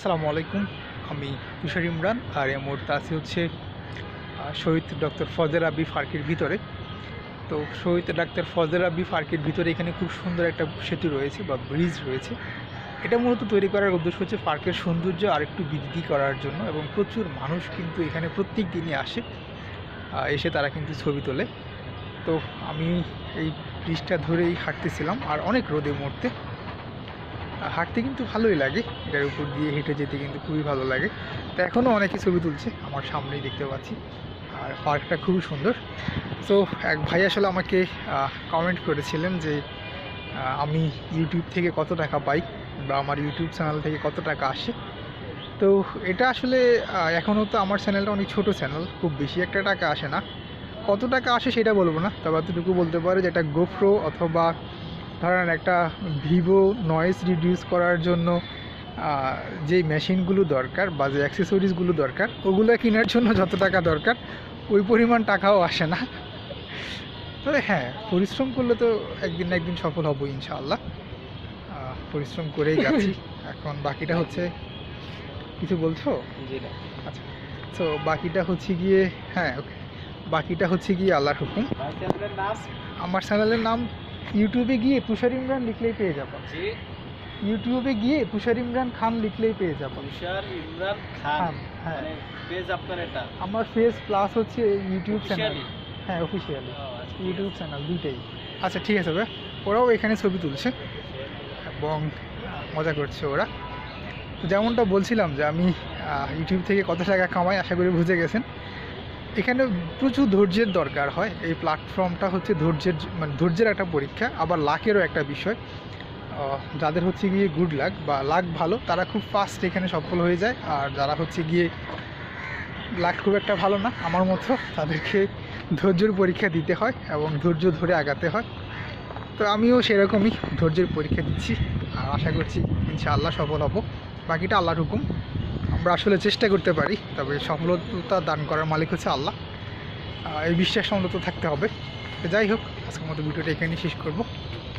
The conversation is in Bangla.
আসসালামু আলাইকুম। আমি তুষার ইমরান আর এই মুহূর্তে আছি হচ্ছে শহীদ ডক্টর ফজর আবি ফার্কের ভিতরে। তো শহীদ ডাক্তার ফজর আবি ফার্কের ভিতরে এখানে খুব সুন্দর একটা সেতু রয়েছে বা ব্রিজ রয়েছে। এটা মূলত তৈরি করার উদ্দেশ্য হচ্ছে পার্কের সৌন্দর্য আর একটু বৃদ্ধি করার জন্য এবং প্রচুর মানুষ কিন্তু এখানে প্রত্যেক দিনই আসে এসে তারা কিন্তু ছবি তোলে। তো আমি এই ব্রিজটা ধরেই হাঁটতেছিলাম আর অনেক রোদে মরতে হাঁটতে কিন্তু ভালোই লাগে। এটার উপর দিয়ে হেঁটে যেতে কিন্তু খুবই ভালো লাগে। তো এখনও অনেকে ছবি তুলছে, আমার সামনেই দেখতে পাচ্ছি। আর পার্কটা খুবই সুন্দর। তো এক ভাই আসলে আমাকে কমেন্ট করেছিলেন যে আমি ইউটিউব থেকে কত টাকা পাই বা আমার ইউটিউব চ্যানেল থেকে কত টাকা আসে। তো এটা আসলে এখনও তো আমার চ্যানেলটা অনেক ছোট চ্যানেল খুব বেশি একটা টাকা আসে না। কত টাকা আসে সেটা বলব না, তবে এতটুকু বলতে পারে যে এটা গোপ্রো অথবা ধরেন একটা ভিভো নয়েজ রিডিউস করার জন্য যে মেশিনগুলো দরকার বা যে অ্যাক্সেসরিজগুলো দরকার ওগুলো কেনার জন্য যত টাকা দরকার ওই পরিমাণ টাকাও আসে না। তবে হ্যাঁ পরিশ্রম করলে তো একদিন না একদিন সফল হব ইনশাআল্লাহ। পরিশ্রম করেই যাচ্ছি। এখন বাকিটা হচ্ছে কিছু বলছো? আচ্ছা তো বাকিটা হচ্ছে গিয়ে হ্যাঁ ওকে। বাকিটা হচ্ছে গিয়ে আল্লাহর হুকুম। আমার চ্যানেলের নাম ইউটিউবে গিয়ে তুষার ইমরান লিখলেই পেয়ে যাব। জি। ইউটিউবে গিয়ে তুষার ইমরান খান লিখলেই পেয়ে যাব। তুষার ইমরান খান। হ্যাঁ। মানে পেজ আপনার এটা? আমার ফেস প্লাস হচ্ছে ইউটিউব চ্যানেল হ্যাঁ অফিসিয়ালি ইউটিউব চ্যানেল দুইটাই। আচ্ছা ঠিক আছে ভাই ওরাও এখানে ছবি তুলছে। এবং মজা করছে ওরা। তো যেমনটা বলছিলাম যে আমি ইউটিউব থেকে কত টাকা কামাই আশা করি বুঝে গেছেন। এখানে প্রচুর ধৈর্যের দরকার হয়। এই প্ল্যাটফর্মটা হচ্ছে ধৈর্যের মানে ধৈর্যের একটা পরীক্ষা, আবার লাকেরও একটা বিষয়। যাদের হচ্ছে গিয়ে গুড লাক বা লাক ভালো, তারা খুব ফাস্ট এখানে সফল হয়ে যায়। আর যারা হচ্ছে গিয়ে লাক খুব একটা ভালো না, আমার মতো, তাদেরকে ধৈর্যের পরীক্ষা দিতে হয় এবং ধৈর্য ধরে আগাতে হয়। তো আমিও সেরকমই ধৈর্যের পরীক্ষা দিচ্ছি। আর আশা করছি ইনশাআল্লাহ সফল হব। বাকিটা আল্লাহর হুকুম। আমরা আসলে চেষ্টা করতে পারি, তবে সফলতা দান করার মালিক হচ্ছে আল্লাহ। এই বিশ্বাস সম্মত থাকতে হবে। যাই হোক, আজকের মতো ভিডিওটা এখানেই শেষ করব।